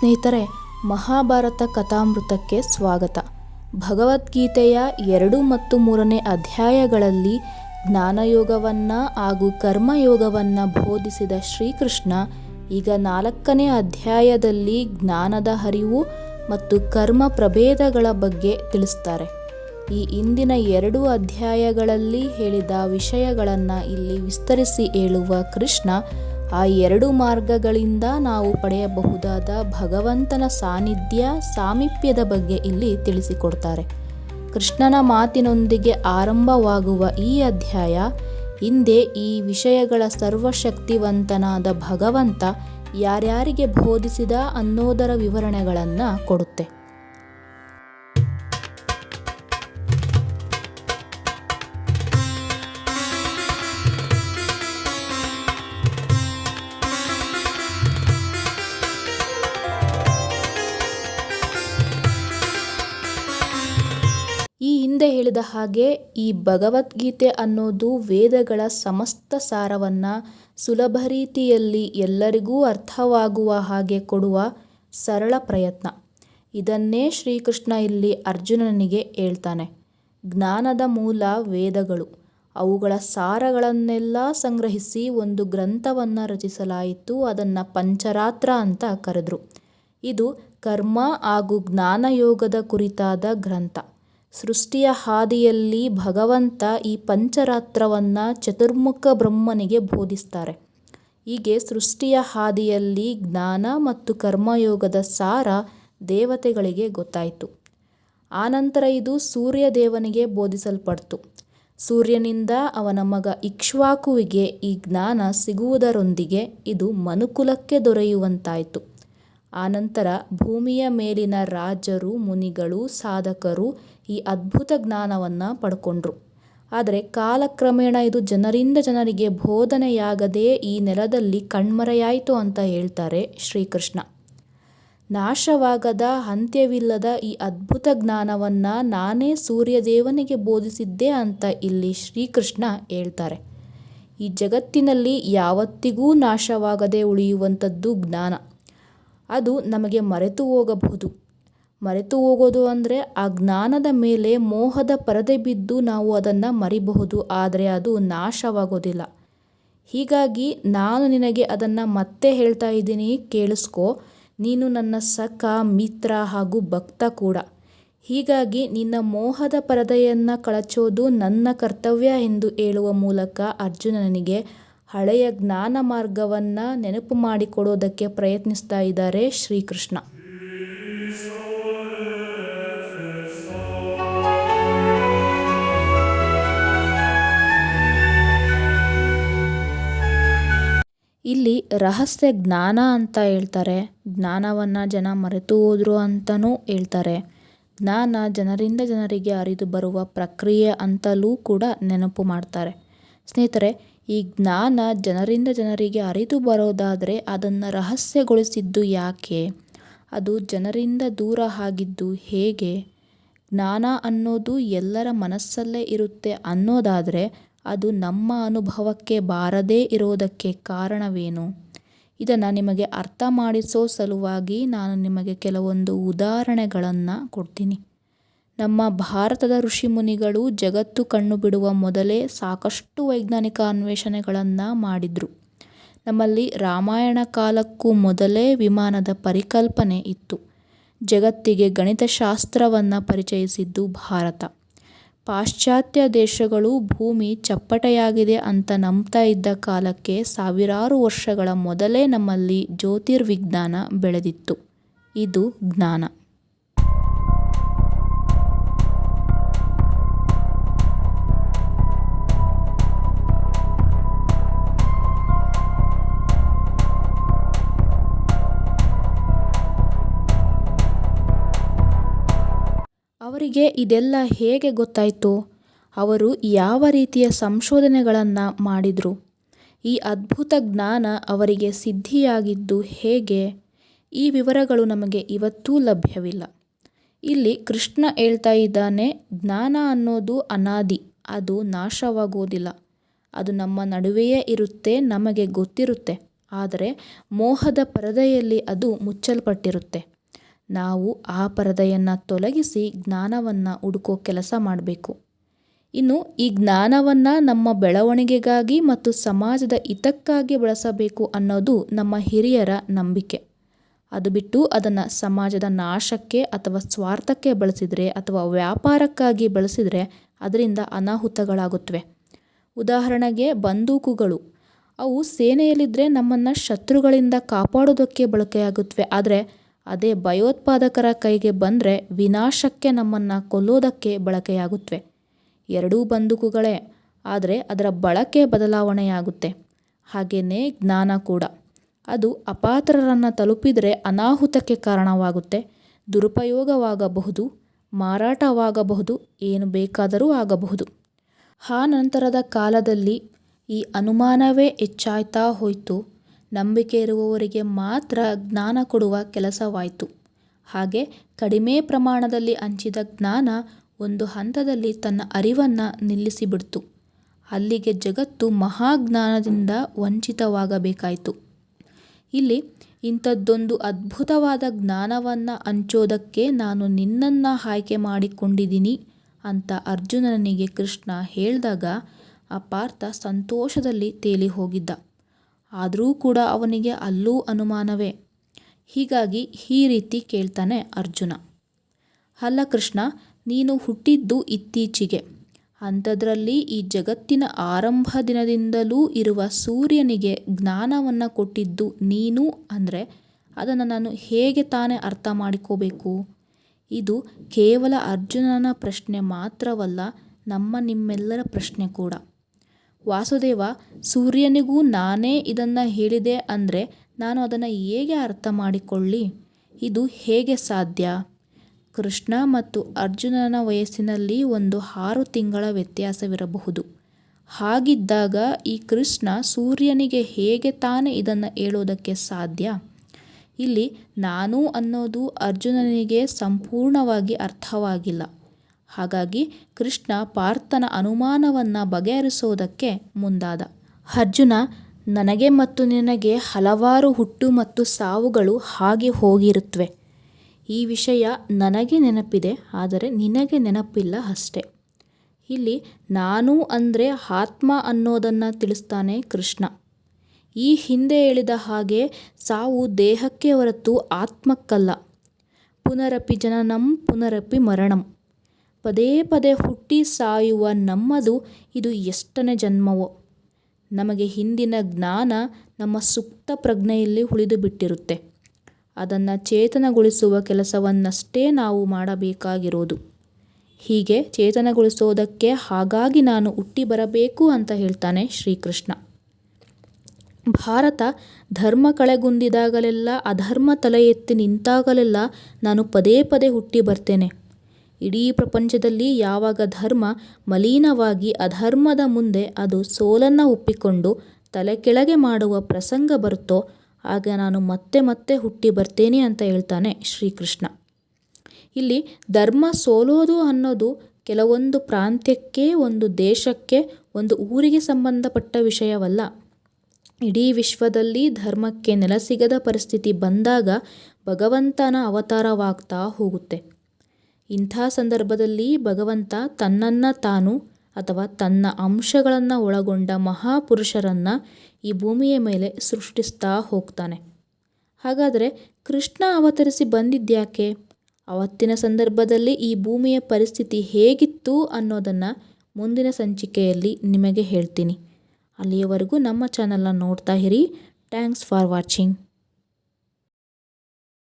ಸ್ನೇಹಿತರೆ, ಮಹಾಭಾರತ ಕಥಾಮೃತಕ್ಕೆ ಸ್ವಾಗತ. ಭಗವದ್ಗೀತೆಯ ಎರಡು ಮತ್ತು ಮೂರನೇ ಅಧ್ಯಾಯಗಳಲ್ಲಿ ಜ್ಞಾನಯೋಗವನ್ನು ಹಾಗೂ ಕರ್ಮಯೋಗವನ್ನು ಬೋಧಿಸಿದ ಶ್ರೀಕೃಷ್ಣ ಈಗ ನಾಲ್ಕನೇ ಅಧ್ಯಾಯದಲ್ಲಿ ಜ್ಞಾನದ ಹರಿವು ಮತ್ತು ಕರ್ಮ ಪ್ರಭೇದಗಳ ಬಗ್ಗೆ ತಿಳಿಸ್ತಾರೆ. ಈ ಇಂದಿನ ಎರಡು ಅಧ್ಯಾಯಗಳಲ್ಲಿ ಹೇಳಿದ ವಿಷಯಗಳನ್ನು ಇಲ್ಲಿ ವಿಸ್ತರಿಸಿ ಹೇಳುವ ಕೃಷ್ಣ ಆ ಎರಡು ಮಾರ್ಗಗಳಿಂದ ನಾವು ಪಡೆಯಬಹುದಾದ ಭಗವಂತನ ಸಾನ್ನಿಧ್ಯ ಸಾಮೀಪ್ಯದ ಬಗ್ಗೆ ಇಲ್ಲಿ ತಿಳಿಸಿಕೊಡ್ತಾರೆ. ಕೃಷ್ಣನ ಮಾತಿನೊಂದಿಗೆ ಆರಂಭವಾಗುವ ಈ ಅಧ್ಯಾಯ, ಹಿಂದೆ ಈ ವಿಷಯಗಳ ಸರ್ವಶಕ್ತಿವಂತನಾದ ಭಗವಂತ ಯಾರ್ಯಾರಿಗೆ ಬೋಧಿಸಿದ ಅನ್ನೋದರ ವಿವರಣೆಗಳನ್ನು ಕೊಡುತ್ತೆ. ಹೇಳಿದ ಹಾಗೆ ಈ ಭಗವದ್ಗೀತೆ ಅನ್ನೋದು ವೇದಗಳ ಸಮಸ್ತ ಸಾರವನ್ನು ಸುಲಭ ರೀತಿಯಲ್ಲಿ ಎಲ್ಲರಿಗೂ ಅರ್ಥವಾಗುವ ಹಾಗೆ ಕೊಡುವ ಸರಳ ಪ್ರಯತ್ನ. ಇದನ್ನೇ ಶ್ರೀಕೃಷ್ಣ ಇಲ್ಲಿ ಅರ್ಜುನನಿಗೆ ಹೇಳ್ತಾನೆ. ಜ್ಞಾನದ ಮೂಲ ವೇದಗಳು. ಅವುಗಳ ಸಾರಗಳನ್ನೆಲ್ಲ ಸಂಗ್ರಹಿಸಿ ಒಂದು ಗ್ರಂಥವನ್ನು ರಚಿಸಲಾಯಿತು, ಅದನ್ನು ಪಂಚರಾತ್ರ ಅಂತ ಕರೆದರು. ಇದು ಕರ್ಮ ಹಾಗೂ ಜ್ಞಾನಯೋಗದ ಕುರಿತಾದ ಗ್ರಂಥ. ಸೃಷ್ಟಿಯ ಹಾದಿಯಲ್ಲಿ ಭಗವಂತ ಈ ಪಂಚರಾತ್ರವನ್ನು ಚತುರ್ಮುಖ ಬ್ರಹ್ಮನಿಗೆ ಬೋಧಿಸ್ತಾರೆ. ಹೀಗೆ ಸೃಷ್ಟಿಯ ಹಾದಿಯಲ್ಲಿ ಜ್ಞಾನ ಮತ್ತು ಕರ್ಮಯೋಗದ ಸಾರ ದೇವತೆಗಳಿಗೆ ಗೊತ್ತಾಯಿತು. ಆನಂತರ ಇದು ಸೂರ್ಯ ದೇವನಿಗೆ ಬೋಧಿಸಲ್ಪಡ್ತು. ಸೂರ್ಯನಿಂದ ಅವನ ಮಗ ಇಕ್ಷ್ವಾಕುವಿಗೆ ಈ ಜ್ಞಾನ ಸಿಗುವುದರೊಂದಿಗೆ ಇದು ಮನುಕುಲಕ್ಕೆ ದೊರೆಯುವಂತಾಯಿತು. ಆನಂತರ ಭೂಮಿಯ ಮೇಲಿನ ರಾಜರು, ಮುನಿಗಳು, ಸಾಧಕರು ಈ ಅದ್ಭುತ ಜ್ಞಾನವನ್ನು ಪಡ್ಕೊಂಡ್ರು. ಆದರೆ ಕಾಲಕ್ರಮೇಣ ಇದು ಜನರಿಂದ ಜನರಿಗೆ ಬೋಧನೆಯಾಗದೇ ಈ ನೆಲದಲ್ಲಿ ಕಣ್ಮರೆಯಾಯಿತು ಅಂತ ಹೇಳ್ತಾರೆ ಶ್ರೀಕೃಷ್ಣ. ನಾಶವಾಗದ ಅಂತ್ಯವಿಲ್ಲದ ಈ ಅದ್ಭುತ ಜ್ಞಾನವನ್ನು ನಾನೇ ಸೂರ್ಯದೇವನಿಗೆ ಬೋಧಿಸಿದ್ದೆ ಅಂತ ಇಲ್ಲಿ ಶ್ರೀಕೃಷ್ಣ ಹೇಳ್ತಾರೆ. ಈ ಜಗತ್ತಿನಲ್ಲಿ ಯಾವತ್ತಿಗೂ ನಾಶವಾಗದೆ ಉಳಿಯುವಂಥದ್ದು ಜ್ಞಾನ. ಅದು ನಮಗೆ ಮರೆತು ಹೋಗಬಹುದು. ಮರೆತು ಹೋಗೋದು ಅಂದರೆ ಆ ಜ್ಞಾನದ ಮೇಲೆ ಮೋಹದ ಪರದೆ ಬಿದ್ದು ನಾವು ಅದನ್ನು ಮರಿಬಹುದು, ಆದರೆ ಅದು ನಾಶವಾಗೋದಿಲ್ಲ. ಹೀಗಾಗಿ ನಾನು ನಿನಗೆ ಅದನ್ನು ಮತ್ತೆ ಹೇಳ್ತಾ ಇದ್ದೀನಿ, ಕೇಳಿಸ್ಕೊ. ನೀನು ನನ್ನ ಸಖ, ಮಿತ್ರ ಹಾಗೂ ಭಕ್ತ ಕೂಡ. ಹೀಗಾಗಿ ನಿನ್ನ ಮೋಹದ ಪರದೆಯನ್ನು ಕಳಚೋದು ನನ್ನ ಕರ್ತವ್ಯ ಎಂದು ಹೇಳುವ ಮೂಲಕ ಅರ್ಜುನನಿಗೆ ಹಳೆಯ ಜ್ಞಾನ ಮಾರ್ಗವನ್ನು ನೆನಪು ಮಾಡಿಕೊಡೋದಕ್ಕೆ ಪ್ರಯತ್ನಿಸ್ತಾ ಇದ್ದಾರೆ ಶ್ರೀಕೃಷ್ಣ. ಇಲ್ಲಿ ರಹಸ್ಯ ಜ್ಞಾನ ಅಂತ ಹೇಳ್ತಾರೆ. ಜ್ಞಾನವನ್ನು ಜನ ಮರೆತು ಹೋದ್ರು ಅಂತಲೂ ಹೇಳ್ತಾರೆ. ಜ್ಞಾನ ಜನರಿಂದ ಜನರಿಗೆ ಅರಿದು ಬರುವ ಪ್ರಕ್ರಿಯೆ ಅಂತಲೂ ಕೂಡ ನೆನಪು ಮಾಡ್ತಾರೆ. ಸ್ನೇಹಿತರೆ ಈ ಜ್ಞಾನ ಜನರಿಂದ ಜನರಿಗೆ ಅರಿದು ಬರೋದಾದರೆ ಅದನ್ನು ರಹಸ್ಯಗೊಳಿಸಿದ್ದು ಯಾಕೆ? ಅದು ಜನರಿಂದ ದೂರ ಆಗಿದ್ದು ಹೇಗೆ? ಜ್ಞಾನ ಅನ್ನೋದು ಎಲ್ಲರ ಮನಸ್ಸಲ್ಲೇ ಇರುತ್ತೆ ಅನ್ನೋದಾದರೆ ಅದು ನಮ್ಮ ಅನುಭವಕ್ಕೆ ಬಾರದೇ ಇರೋದಕ್ಕೆ ಕಾರಣವೇನು? ಇದನ್ನು ನಿಮಗೆ ಅರ್ಥ ಮಾಡಿಸೋ ಸಲುವಾಗಿ ನಾನು ನಿಮಗೆ ಕೆಲವೊಂದು ಉದಾಹರಣೆಗಳನ್ನು ಕೊಡ್ತೀನಿ. ನಮ್ಮ ಭಾರತದ ಋಷಿ ಮುನಿಗಳು ಜಗತ್ತು ಕಣ್ಣು ಬಿಡುವ ಮೊದಲೇ ಸಾಕಷ್ಟು ವೈಜ್ಞಾನಿಕ ಅನ್ವೇಷಣೆಗಳನ್ನು ಮಾಡಿದರು. ನಮ್ಮಲ್ಲಿ ರಾಮಾಯಣ ಕಾಲಕ್ಕೂ ಮೊದಲೇ ವಿಮಾನದ ಪರಿಕಲ್ಪನೆ ಇತ್ತು. ಜಗತ್ತಿಗೆ ಗಣಿತಶಾಸ್ತ್ರವನ್ನು ಪರಿಚಯಿಸಿದ್ದು ಭಾರತ. ಪಾಶ್ಚಾತ್ಯ ದೇಶಗಳು ಭೂಮಿ ಚಪ್ಪಟೆಯಾಗಿದೆ ಅಂತ ನಂಬ್ತಾ ಇದ್ದ ಕಾಲಕ್ಕೆ ಸಾವಿರಾರು ವರ್ಷಗಳ ಮೊದಲೇ ನಮ್ಮಲ್ಲಿ ಜ್ಯೋತಿರ್ವಿಜ್ಞಾನ ಬೆಳೆದಿತ್ತು. ಇದು ಜ್ಞಾನ. ಅವರಿಗೆ ಇದೆಲ್ಲ ಹೇಗೆ ಗೊತ್ತಾಯಿತು? ಅವರು ಯಾವ ರೀತಿಯ ಸಂಶೋಧನೆಗಳನ್ನು ಮಾಡಿದರು? ಈ ಅದ್ಭುತ ಜ್ಞಾನ ಅವರಿಗೆ ಸಿದ್ಧಿಯಾಗಿದ್ದು ಹೇಗೆ? ಈ ವಿವರಗಳು ನಮಗೆ ಇವತ್ತೂ ಲಭ್ಯವಿಲ್ಲ. ಇಲ್ಲಿ ಕೃಷ್ಣ ಹೇಳ್ತಾ ಇದ್ದಾನೆ, ಜ್ಞಾನ ಅನ್ನೋದು ಅನಾದಿ, ಅದು ನಾಶವಾಗೋದಿಲ್ಲ. ಅದು ನಮ್ಮ ನಡುವೆಯೇ ಇರುತ್ತೆ, ನಮಗೆ ಗೊತ್ತಿರುತ್ತೆ. ಆದರೆ ಮೋಹದ ಪರದೆಯಲ್ಲಿ ಅದು ಮುಚ್ಚಲ್ಪಟ್ಟಿರುತ್ತೆ. ನಾವು ಆ ಪರದೆಯನ್ನು ತೊಲಗಿಸಿ ಜ್ಞಾನವನ್ನು ಹುಡುಕೋ ಕೆಲಸ ಮಾಡಬೇಕು. ಇನ್ನು ಈ ಜ್ಞಾನವನ್ನು ನಮ್ಮ ಬೆಳವಣಿಗೆಗಾಗಿ ಮತ್ತು ಸಮಾಜದ ಹಿತಕ್ಕಾಗಿ ಬಳಸಬೇಕು ಅನ್ನೋದು ನಮ್ಮ ಹಿರಿಯರ ನಂಬಿಕೆ. ಅದು ಬಿಟ್ಟು ಅದನ್ನು ಸಮಾಜದ ನಾಶಕ್ಕೆ ಅಥವಾ ಸ್ವಾರ್ಥಕ್ಕೆ ಬಳಸಿದರೆ ಅಥವಾ ವ್ಯಾಪಾರಕ್ಕಾಗಿ ಬಳಸಿದರೆ ಅದರಿಂದ ಅನಾಹುತಗಳಾಗುತ್ತವೆ. ಉದಾಹರಣೆಗೆ ಬಂದೂಕುಗಳು. ಅವು ಸೇನೆಯಲ್ಲಿದ್ದರೆ ನಮ್ಮನ್ನು ಶತ್ರುಗಳಿಂದ ಕಾಪಾಡೋದಕ್ಕೆ ಬಳಕೆಯಾಗುತ್ತವೆ. ಆದರೆ ಅದೇ ಭಯೋತ್ಪಾದಕರ ಕೈಗೆ ಬಂದರೆ ವಿನಾಶಕ್ಕೆ ನಮ್ಮನ್ನು ಕೊಲ್ಲೋದಕ್ಕೆ ಬಳಕೆಯಾಗುತ್ತವೆ ಎರಡೂ ಬಂದೂಕುಗಳೇ, ಆದರೆ ಅದರ ಬಳಕೆ ಬದಲಾವಣೆಯಾಗುತ್ತೆ. ಹಾಗೆಯೇ ಜ್ಞಾನ ಕೂಡ. ಅದು ಅಪಾತ್ರರನ್ನು ತಲುಪಿದರೆ ಅನಾಹುತಕ್ಕೆ ಕಾರಣವಾಗುತ್ತೆ. ದುರುಪಯೋಗವಾಗಬಹುದು, ಮಾರಾಟವಾಗಬಹುದು, ಏನು ಬೇಕಾದರೂ ಆಗಬಹುದು. ಆ ನಂತರದ ಕಾಲದಲ್ಲಿ ಈ ಅನುಮಾನವೇ ಹೆಚ್ಚಾಯ್ತಾ ಹೋಯಿತು. ನಂಬಿಕೆ ಇರುವವರಿಗೆ ಮಾತ್ರ ಜ್ಞಾನ ಕೊಡುವ ಕೆಲಸವಾಯಿತು. ಹಾಗೆ ಕಡಿಮೆ ಪ್ರಮಾಣದಲ್ಲಿ ಹಂಚಿದ ಜ್ಞಾನ ಒಂದು ಹಂತದಲ್ಲಿ ತನ್ನ ಅರಿವನ್ನು ನಿಲ್ಲಿಸಿಬಿಡ್ತು. ಅಲ್ಲಿಗೆ ಜಗತ್ತು ಮಹಾಜ್ಞಾನದಿಂದ ವಂಚಿತವಾಗಬೇಕಾಯಿತು. ಇಲ್ಲಿ ಇಂಥದ್ದೊಂದು ಅದ್ಭುತವಾದ ಜ್ಞಾನವನ್ನು ಹಂಚೋದಕ್ಕೆ ನಾನು ನಿನ್ನನ್ನು ಆಯ್ಕೆ ಮಾಡಿಕೊಂಡಿದ್ದೀನಿ ಅಂತ ಅರ್ಜುನನಿಗೆ ಕೃಷ್ಣ ಹೇಳಿದಾಗ ಆ ಪಾರ್ಥ ಸಂತೋಷದಲ್ಲಿ ತೇಲಿ ಹೋಗಿದ್ದ ಆದರೂ ಕೂಡ ಅವನಿಗೆ ಅಲ್ಲೂ ಅನುಮಾನವೇ. ಹೀಗಾಗಿ ಈ ರೀತಿ ಕೇಳ್ತಾನೆ ಅರ್ಜುನ. ಅಲ್ಲ ಕೃಷ್ಣ, ನೀನು ಹುಟ್ಟಿದ್ದು ಇತ್ತೀಚೆಗೆ. ಅಂಥದ್ರಲ್ಲಿ ಈ ಜಗತ್ತಿನ ಆರಂಭ ದಿನದಿಂದಲೂ ಇರುವ ಸೂರ್ಯನಿಗೆ ಜ್ಞಾನವನ್ನು ಕೊಟ್ಟಿದ್ದು ನೀನು ಅಂದರೆ ಅದನ್ನು ನಾನು ಹೇಗೆ ತಾನೇ ಅರ್ಥ ಮಾಡಿಕೋಬೇಕು? ಇದು ಕೇವಲ ಅರ್ಜುನನ ಪ್ರಶ್ನೆ ಮಾತ್ರವಲ್ಲ, ನಮ್ಮ ನಿಮ್ಮೆಲ್ಲರ ಪ್ರಶ್ನೆ ಕೂಡ. ವಾಸುದೇವ, ಸೂರ್ಯನಿಗೂ ನಾನೇ ಇದನ್ನು ಹೇಳಿದೆ ಅಂದರೆ ನಾನು ಅದನ್ನು ಹೇಗೆ ಅರ್ಥ ಮಾಡಿಕೊಳ್ಳಿ? ಇದು ಹೇಗೆ ಸಾಧ್ಯ? ಕೃಷ್ಣ ಮತ್ತು ಅರ್ಜುನನ ವಯಸ್ಸಿನಲ್ಲಿ ಒಂದು ಆರು ತಿಂಗಳ ವ್ಯತ್ಯಾಸವಿರಬಹುದು. ಹಾಗಿದ್ದಾಗ ಈ ಕೃಷ್ಣ ಸೂರ್ಯನಿಗೆ ಹೇಗೆ ತಾನೇ ಇದನ್ನು ಹೇಳೋದಕ್ಕೆ ಸಾಧ್ಯ? ಇಲ್ಲಿ ನಾನು ಅನ್ನೋದು ಅರ್ಜುನನಿಗೆ ಸಂಪೂರ್ಣವಾಗಿ ಅರ್ಥವಾಗಿಲ್ಲ. ಹಾಗಾಗಿ ಕೃಷ್ಣ ಪಾರ್ಥನ ಅನುಮಾನವನ್ನು ಬಗೆಹರಿಸೋದಕ್ಕೆ ಮುಂದಾದ. ಅರ್ಜುನ, ನನಗೆ ಮತ್ತು ನಿನಗೆ ಹಲವಾರು ಹುಟ್ಟು ಮತ್ತು ಸಾವುಗಳು ಹಾಗೆ ಹೋಗಿರುತ್ತವೆ ಈ ವಿಷಯ ನನಗೆ ನೆನಪಿದೆ, ಆದರೆ ನಿನಗೆ ನೆನಪಿಲ್ಲ ಅಷ್ಟೆ. ಇಲ್ಲಿ ನಾನು ಅಂದರೆ ಆತ್ಮ ಅನ್ನೋದನ್ನು ತಿಳಿಸ್ತಾನೆ ಕೃಷ್ಣ. ಈ ಹಿಂದೆ ಹೇಳಿದ ಹಾಗೆ ಸಾವು ದೇಹಕ್ಕೆ ಹೊರತು ಆತ್ಮಕ್ಕಲ್ಲ. ಪುನರಪಿ ಜನನಂ, ಪುನರಪಿ ಮರಣಂ. ಪದೇ ಪದೇ ಹುಟ್ಟಿ ಸಾಯುವ ನಮ್ಮದು ಇದು ಎಷ್ಟನೇ ಜನ್ಮವೋ. ನಮಗೆ ಹಿಂದಿನ ಜ್ಞಾನ ನಮ್ಮ ಸುಪ್ತ ಪ್ರಜ್ಞೆಯಲ್ಲಿ ಉಳಿದು ಬಿಟ್ಟಿರುತ್ತೆ. ಅದನ್ನು ಚೇತನಗೊಳಿಸುವ ಕೆಲಸವನ್ನಷ್ಟೇ ನಾವು ಮಾಡಬೇಕಾಗಿರೋದು. ಹೀಗೆ ಚೇತನಗೊಳಿಸೋದಕ್ಕೆ ಹಾಗಾಗಿ ನಾನು ಹುಟ್ಟಿ ಬರಬೇಕು ಅಂತ ಹೇಳ್ತಾನೆ ಶ್ರೀಕೃಷ್ಣ. ಭಾರತ ಧರ್ಮ ಕಳೆಗುಂದಿದಾಗಲೆಲ್ಲ, ಅಧರ್ಮ ತಲೆ ಎತ್ತಿ ನಿಂತಾಗಲೆಲ್ಲ ನಾನು ಪದೇ ಪದೇ ಹುಟ್ಟಿ ಬರ್ತೇನೆ. ಇಡೀ ಪ್ರಪಂಚದಲ್ಲಿ ಯಾವಾಗ ಧರ್ಮ ಮಲೀನವಾಗಿ ಅಧರ್ಮದ ಮುಂದೆ ಅದು ಸೋಲನ್ನು ಒಪ್ಪಿಕೊಂಡು ತಲೆ ಕೆಳಗೆ ಮಾಡುವ ಪ್ರಸಂಗ ಬರುತ್ತೋ, ಆಗ ನಾನು ಮತ್ತೆ ಮತ್ತೆ ಹುಟ್ಟಿ ಬರ್ತೇನೆ ಅಂತ ಹೇಳ್ತಾನೆ ಶ್ರೀಕೃಷ್ಣ. ಇಲ್ಲಿ ಧರ್ಮ ಸೋಲೋದು ಅನ್ನೋದು ಕೆಲವೊಂದು ಪ್ರಾಂತ್ಯಕ್ಕೆ, ಒಂದು ದೇಶಕ್ಕೆ, ಒಂದು ಊರಿಗೆ ಸಂಬಂಧಪಟ್ಟ ವಿಷಯವಲ್ಲ. ಇಡೀ ವಿಶ್ವದಲ್ಲಿ ಧರ್ಮಕ್ಕೆ ನೆಲಸಿಗದ ಪರಿಸ್ಥಿತಿ ಬಂದಾಗ ಭಗವಂತನ ಅವತಾರವಾಗ್ತಾ ಹೋಗುತ್ತೆ. ಇಂಥ ಸಂದರ್ಭದಲ್ಲಿ ಭಗವಂತ ತನ್ನನ್ನು ತಾನು ಅಥವಾ ತನ್ನ ಅಂಶಗಳನ್ನು ಒಳಗೊಂಡ ಮಹಾಪುರುಷರನ್ನು ಈ ಭೂಮಿಯ ಮೇಲೆ ಸೃಷ್ಟಿಸ್ತಾ ಹೋಗ್ತಾನೆ. ಹಾಗಾದರೆ ಕೃಷ್ಣ ಅವತರಿಸಿ ಬಂದಿದ್ಯಾಕೆ ಅವತ್ತಿನ ಸಂದರ್ಭದಲ್ಲಿ ಈ ಭೂಮಿಯ ಪರಿಸ್ಥಿತಿ ಹೇಗಿತ್ತು ಅನ್ನೋದನ್ನು ಮುಂದಿನ ಸಂಚಿಕೆಯಲ್ಲಿ ನಿಮಗೆ ಹೇಳ್ತೀನಿ. ಅಲ್ಲಿಯವರೆಗೂ ನಮ್ಮ ಚಾನಲ್ನ ನೋಡ್ತಾ ಇರಿ. Thanks for watching.